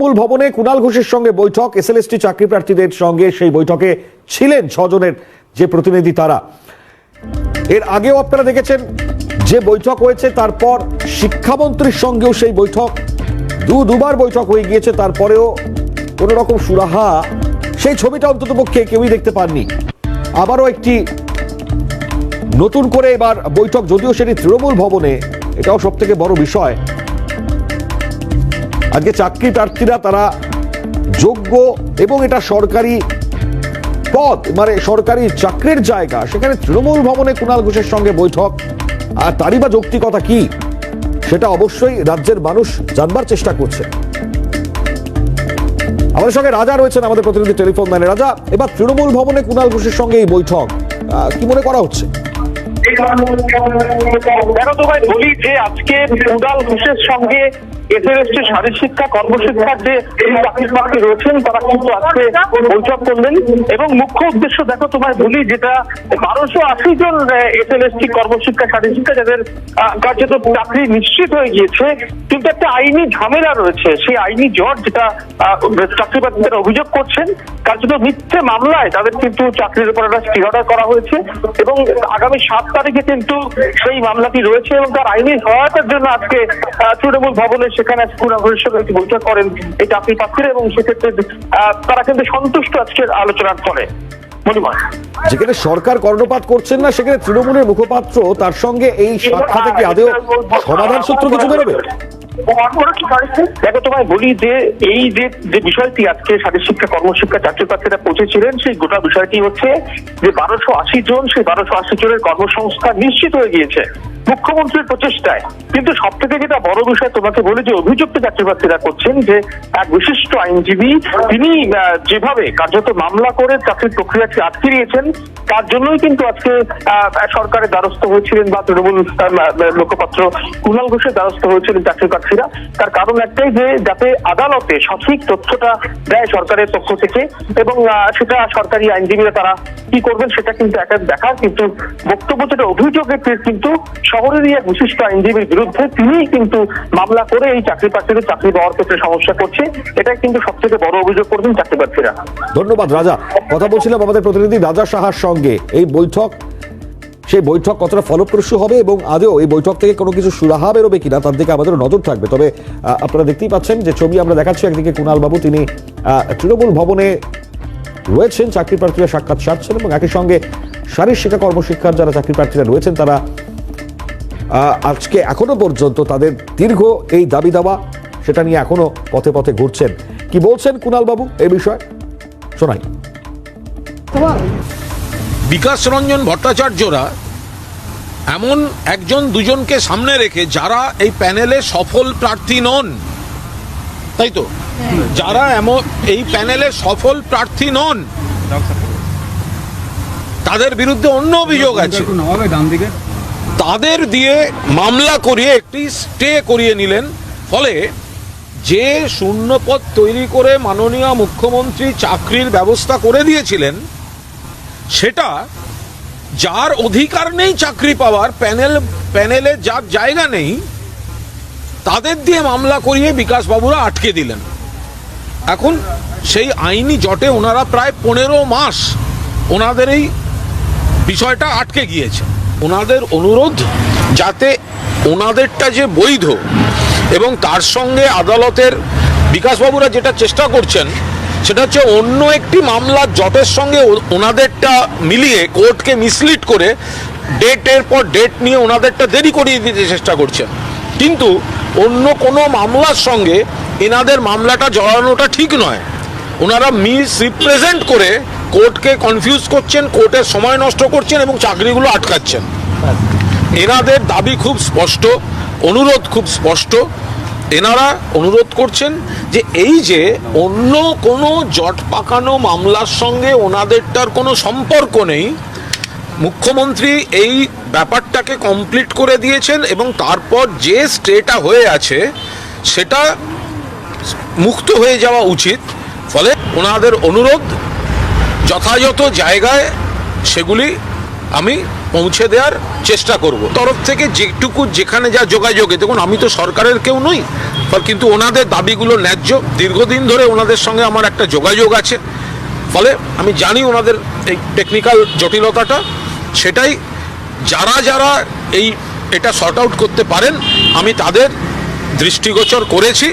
তৃণমূল ভবনে কুণাল ঘোষের সঙ্গে বৈঠক। এস এসএলএসটি চাকরি প্রার্থীদের সঙ্গে সেই বৈঠকে ছিলেন ছজনের যে প্রতিনিধি তারা। এর আগেও আপনারা দেখেছেন যে বৈঠক হয়েছে, তারপর শিক্ষামন্ত্রীর সঙ্গেও সেই বৈঠক। দু দুবার বৈঠক হয়ে গিয়েছে, তারপরেও কোনো রকম সুরাহা সেই ছবিটা অন্তত পক্ষে কেউই দেখতে পাননি। আবারও একটি নতুন করে এবার বৈঠক, যদিও সেটি তৃণমূল ভবনে, এটাও সব থেকে বড় বিষয়। আজকে চাকরি প্রার্থীরা তারা যোগ্য এবং এটা সরকারি পদ মানে সরকারি চাকরির জায়গা। সেখানে তৃণমূল ভবনে কুণাল ঘোষের সঙ্গে বৈঠক। আর তারই বা যৌক্তিকতা কি? সেটা অবশ্যই রাজ্যের মানুষ জানবার চেষ্টা করছে। আমাদের সঙ্গে রাজা রয়েছেন আমাদের প্রতিনিধি টেলিফোন ম্যানে রাজা, এবার তৃণমূল ভবনে কুণাল ঘোষের সঙ্গে এই বৈঠক কি মনে করা হচ্ছে? দেখো তো ভাই বলি যে, আজকে উদাল ঘোষের সঙ্গে এসএলএসটি শারীর শিক্ষা কর্মশিক্ষার যে চাকরি প্রার্থী রয়েছেন তারা কিন্তু আজকে বৈঠক করলেন। এবং মুখ্য উদ্দেশ্য, দেখো তোমায় বলি যেটা, বারোশো আশি জন এস এসএলএসটি কর্মশিক্ষা শারীর শিক্ষা যাদের কার্যত চাকরি নিশ্চিত হয়ে গিয়েছে, কিন্তু একটা আইনি ঝামেলা রয়েছে। সেই আইনি জট যেটা চাকরি প্রার্থীরা অভিযোগ করছেন, কার্যত মিথ্যে মামলায় তাদের কিন্তু চাকরির উপর একটা স্টে অর্ডার করা হয়েছে। এবং আগামী সাত তারিখে কিন্তু সেই মামলাটি রয়েছে এবং তার আইনি সহায়তার জন্য আজকে তৃণমূল ভবনে সেখানে পুরাঘরের সঙ্গে একটি বৈঠক করেন এই চাকরি প্রার্থীরা এবং সেক্ষেত্রে তারা কিন্তু সন্তুষ্ট আজকের আলোচনার ফলে। যেখানে সরকার কর্ণপাত করছেন না সেখানে তৃণমূলের মুখপাত্র তার সঙ্গে এই সাক্ষাতে কি আদেও সমাধান সূত্র কিছু বেরোবে? দেখো তোমায় বলি যে এই যে যে বিষয়টি আজকে শারীর শিক্ষা কর্মশিক্ষা চাকরি প্রার্থীরা পৌঁছেছিলেন সেই গোটা বিষয়টি হচ্ছে যে বারোশো আশি জন সেই বারোশো আশি জনের কর্মসংস্থান নিশ্চিত হয়ে গিয়েছে। মুখ্যমন্ত্রীর প্রচেষ্টায়। কিন্তু সব থেকে যেটা বড় বিষয় তোমাকে বলি যে অভিযুক্ত চাকরি প্রার্থীরা করছেন যে এক বিশিষ্ট আইনজীবী, তিনি যেভাবে কার্যত মামলা করে চাকরির প্রক্রিয়াটি আটকে দিয়েছেন তার জন্যই কিন্তু আজকে সরকারের দ্বারস্থ হয়েছিলেন বা তৃণমূল মুখপাত্র কুণাল ঘোষের দ্বারস্থ হয়েছিলেন চাকরি প্রার্থীরা তার কারণ একটাই যে, যাতে আদালতে সঠিক তথ্যটা দেয় সরকারের পক্ষ থেকে এবং সেটা সরকারি আইনজীবীরা তারা কি করবেন সেটা কিন্তু একটা দেখার, কিন্তু বক্তব্য যেটা অভিযোগের, কিন্তু শহরেরই এক বিশিষ্ট আইনজীবীর বিরুদ্ধে তিনিই কিন্তু মামলা করে এই চাকরি প্রার্থীদের চাকরি পাওয়ার ক্ষেত্রে সমস্যা করছে। এটাই কিন্তু সব থেকে বড় অভিযোগ করবেন চাকরি প্রার্থীরা। ধন্যবাদ, রাজা। কথা বলছিলাম আমাদের প্রতিনিধি রাজা সাহার সঙ্গে। এই বৈঠক, সেই বৈঠক কতটা ফলপ্রসূ হবে এবং আদৌ এই বৈঠক থেকে কোনো কিছু সুরাহা বেরোবে কিনা, তার দিকে আমাদের নজর থাকবে। তবে আপনারা দেখতেই পাচ্ছেন যে ছবি আমরা দেখাচ্ছি, একদিকে কুণাল বাবু তিনি তৃণমূল ভবনে রয়েছেন, চাকরি প্রার্থীরা সাক্ষাৎ সারছেন এবং একই সঙ্গে শারীর শিক্ষা কর্মশিক্ষার যারা চাকরি প্রার্থীরা রয়েছেন, তারা আজকে এখনও পর্যন্ত তাদের দীর্ঘ এই দাবি দাবা সেটা নিয়ে এখনও পথে পথে ঘুরছেন। কি বলছেন কুণাল বাবু এই বিষয়ে? শোনাই। বিকাশ রঞ্জন ভট্টাচার্যরা এমন একজন দুজনকে সামনে রেখে যারা এই প্যানেলে সফল প্রার্থী নন তাই তো? যারা এমন এই প্যানেলে সফল প্রার্থী নন তাদের বিরুদ্ধে অন্য অভিযোগ আছে। তাদের দিয়ে মামলা করিয়ে একটি স্টে করিয়ে নিলেন। ফলে যে শূন্যপদ তৈরি করে মাননীয় মুখ্যমন্ত্রী চাকরির ব্যবস্থা করে দিয়েছিলেন, সেটা যার অধিকার নেই চাকরি পাওয়ার, প্যানেল, প্যানেলে যার জায়গা নেই, তাদের দিয়ে মামলা করিয়ে বিকাশবাবুরা আটকে দিলেন। এখন সেই আইনি জটে ওনারা প্রায় পনেরো মাস ওনাদের এই বিষয়টা আটকে গিয়েছে। ওনাদের অনুরোধ যাতে ওনাদেরটা যে বৈধ এবং তার সঙ্গে আদালতের বিকাশবাবুরা যেটা চেষ্টা করছেন, সেটা হচ্ছে অন্য একটি মামলার জটের সঙ্গে ওনাদেরটা মিলিয়ে কোর্টকে মিসলিড করে ডেটের পর ডেট নিয়ে ওনাদেরটা দেরি করিয়ে দিতে চেষ্টা করছেন। কিন্তু অন্য কোনো মামলার সঙ্গে এনাদের মামলাটা জড়ানোটা ঠিক নয়। ওনারা মিস রিপ্রেজেন্ট করে কোর্টকে কনফিউজ করছেন, কোর্টের সময় নষ্ট করছেন এবং চাকরিগুলো আটকাচ্ছেন। এনাদের দাবি খুব স্পষ্ট, অনুরোধ খুব স্পষ্ট। এনারা অনুরোধ করছেন যে এই যে অন্য কোনো জট পাকানো মামলার সঙ্গে ওনাদেরটার কোনো সম্পর্ক নেই, মুখ্যমন্ত্রী এই ব্যাপারটাকে কমপ্লিট করে দিয়েছেন এবং তারপর যে স্টেটা হয়ে আছে, সেটা মুক্ত হয়ে যাওয়া উচিত। ফলে ওনাদের অনুরোধ যথাযথ জায়গায় সেগুলি আমি পৌঁছে দেওয়ার চেষ্টা করব। তরফ থেকে যেটুকু যেখানে যা যোগাযোগে দেখুন, আমি তো সরকারের কেউ নই কিন্তু ওনাদের দাবিগুলো ন্যায্য। দীর্ঘদিন ধরে ওনাদের সঙ্গে আমার একটা যোগাযোগ আছে। ফলে আমি জানি ওনাদের এই টেকনিক্যাল জটিলতাটা। সেটাই যারা যারা এই এটা শর্ট আউট করতে পারেন, আমি তাদের দৃষ্টিগোচর করেছি।